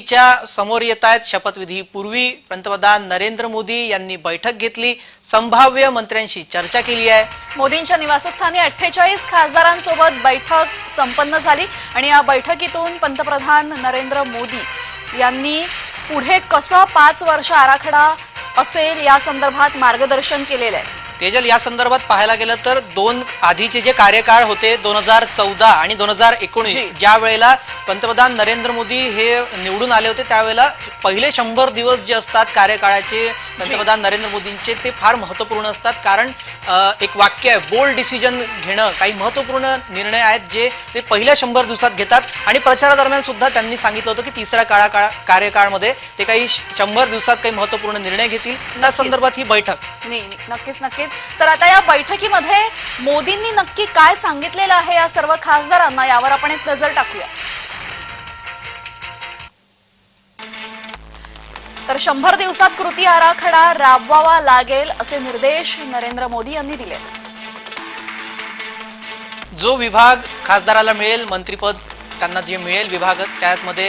च्या समोर येत आहेत. शपथविधी पूर्वी पंतप्रधान नरेंद्र मोदी यांनी बैठक घेतली. संभाव्य मंत्र्यांशी चर्चा केली आहे. मोदींच्या निवासस्थानी अठ्ठेचाळीस खासदारांसोबत बैठक संपन्न झाली आणि या बैठकीतून पंतप्रधान नरेंद्र मोदी यांनी पुढे कसं पाच वर्ष आराखडा असेल या संदर्भात मार्गदर्शन केलेलं आहे. तेजल या संदर्भात पाहायला गेलं तर दोन आधीचे जे कार्यकाळ होते दोन हजार चौदा आणि दोन हजार. एकोणीस ज्या वेळेला पंतप्रधान नरेंद्र मोदी हे निवडून आले होते त्यावेळेला पहिले शंभर दिवस जे असतात कार्यकाळाचे पंतप्रधान नरेंद्र मोदींचे ते फार महत्त्वपूर्ण असतात. कारण एक वाक्य आहे बोल्ड डिसिजन घेणं काही महत्त्वपूर्ण निर्णय आहेत जे ते पहिल्या शंभर दिवसात घेतात. आणि प्रचारादरम्यान सुद्धा त्यांनी सांगितलं होतं की तिसऱ्या काळा काळा कार्यकाळमध्ये ते काही शंभर दिवसात काही महत्त्वपूर्ण निर्णय घेतील. त्या. संदर्भात ही बैठक. नाही, नक्कीच नक्कीच. तर आता या बैठकीमध्ये मोदींनी नक्की काय सांगितलेलं आहे या सर्व खासदारांना यावर आपण एक नजर टाकूया. तर शंभर दिवसात कृती आराखडा राबवावा लागेल असे निर्देश नरेंद्र मोदी यांनी दिले. जो विभाग खासदाराला मिळेल मंत्रीपद त्यांना जे मिळेल विभाग त्यामध्ये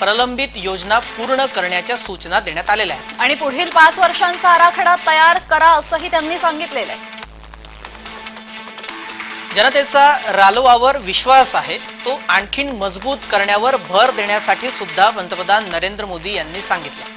प्रलंबित योजना पूर्ण करण्याच्या सूचना देण्यात आलेल्या आहेत. आणि पुढील पाच वर्षांचा आराखडा तयार करा असंही त्यांनी सांगितलेलं आहे. जनतेचा रालोआवर विश्वास आहे तो आणखीन मजबूत करण्यावर भर देण्यासाठी सुद्धा पंतप्रधान नरेंद्र मोदी यांनी सांगितलं.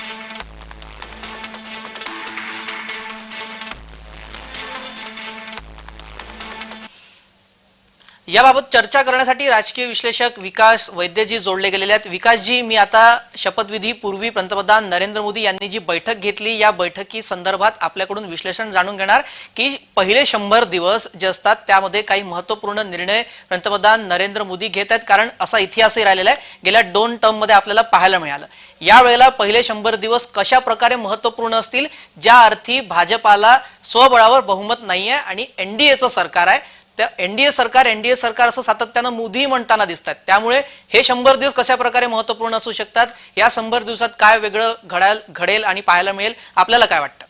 याबाबत चर्चा करण्यासाठी राजकीय विश्लेषक विकास वैद्यजी जोडले गेलेले आहेत. विकासजी मी आता शपथविधी पूर्वी पंतप्रधान नरेंद्र मोदी यांनी जी बैठक घेतली या बैठकी संदर्भात आपल्याकडून विश्लेषण जाणून घेणार की पहिले शंभर दिवस जे असतात त्यामध्ये काही महत्त्वपूर्ण निर्णय पंतप्रधान नरेंद्र मोदी घेत आहेत. कारण असा इतिहासही राहिलेला आहे गेल्या दोन टर्ममध्ये आपल्याला पाहायला मिळालं. यावेळेला पहिले शंभर दिवस कशा प्रकारे महत्त्वपूर्ण असतील ज्या अर्थी भाजपाला स्वबळावर बहुमत नाही आहे आणि एनडीएचं सरकार आहे त्या एनडीए सरकार एनडीए सरकार असं सातत्यानं मोदी म्हणताना दिसतात. त्यामुळे हे शंभर दिवस कशा प्रकारे महत्त्वपूर्ण असू शकतात या शंभर दिवसात काय वेगळं घडाल घडेल आणि पाहायला मिळेल आपल्याला काय वाटतं?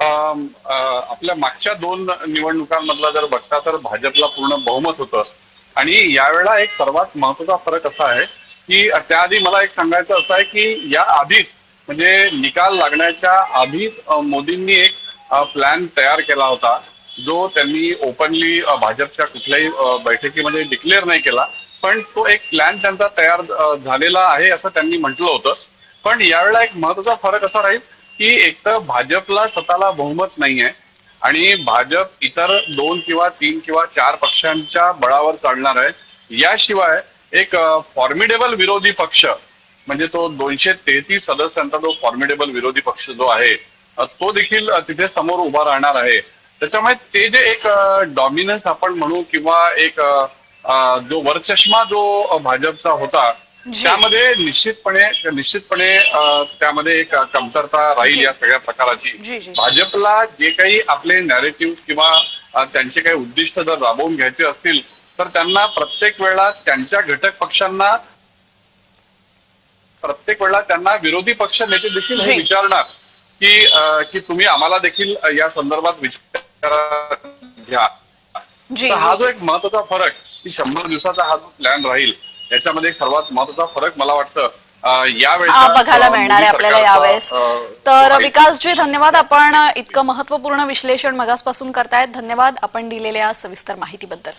अ, आपल्या मागच्या दोन निवडणुकांमधला जर बघता तर भाजपला पूर्ण बहुमत होतं. आणि यावेळेला एक सर्वात महत्त्वाचा फरक असा आहे की त्याआधी मला एक सांगायचं असं आहे की या आधीच म्हणजे निकाल लागण्याच्या आधीच मोदींनी एक प्लॅन तयार केला होता. जो त्यांनी ओपनली भाजपच्या कुठल्याही बैठकीमध्ये डिक्लेअर नाही केला पण तो एक प्लॅन त्यांचा तयार झालेला आहे असं त्यांनी म्हटलं होतं. पण यावेळेला एक महत्त्वाचा फरक असा राहील की एक तर भाजपला स्वतःला बहुमत नाहीये आणि भाजप इतर दोन किंवा तीन किंवा चार पक्षांच्या बळावर चालणार आहे. याशिवाय एक फॉर्मिडेबल विरोधी पक्ष म्हणजे तो दोनशे तेहतीस सदस्यांचा जो फॉर्मिडेबल विरोधी पक्ष जो आहे तो देखील तिथे समोर उभा राहणार आहे. त्याच्यामुळे ते जे एक डॉमिनन्स आपण म्हणू किंवा एक जो वरचष्मा जो भाजपचा होता. त्यामध्ये निश्चितपणे निश्चितपणे त्यामध्ये एक कमतरता राहील. या सगळ्या प्रकाराची. भाजपला जे काही आपले नॅरेटिव्ह किंवा त्यांचे काही उद्दिष्ट जर राबवून घ्यायचे असतील तर त्यांना प्रत्येक वेळा त्यांच्या घटक पक्षांना प्रत्येक वेळा त्यांना विरोधी पक्ष नेते देखील. विचारणार की की तुम्ही आम्हाला देखील या संदर्भात विचार घ्या. जी. तर हा जो एक महत्त्वाचा फरक की शंभर दिवसाचा हा जो प्लॅन राहील याच्यामध्ये सर्वात महत्त्वाचा फरक मला वाटतं हा बघायला मिळणार आहे आपल्याला यावेळेस. तर. विकासजी धन्यवाद. आपण इतकं महत्त्वपूर्ण विश्लेषण मगासपासून करतायत. धन्यवाद आपण दिलेल्या सविस्तर माहितीबद्दल.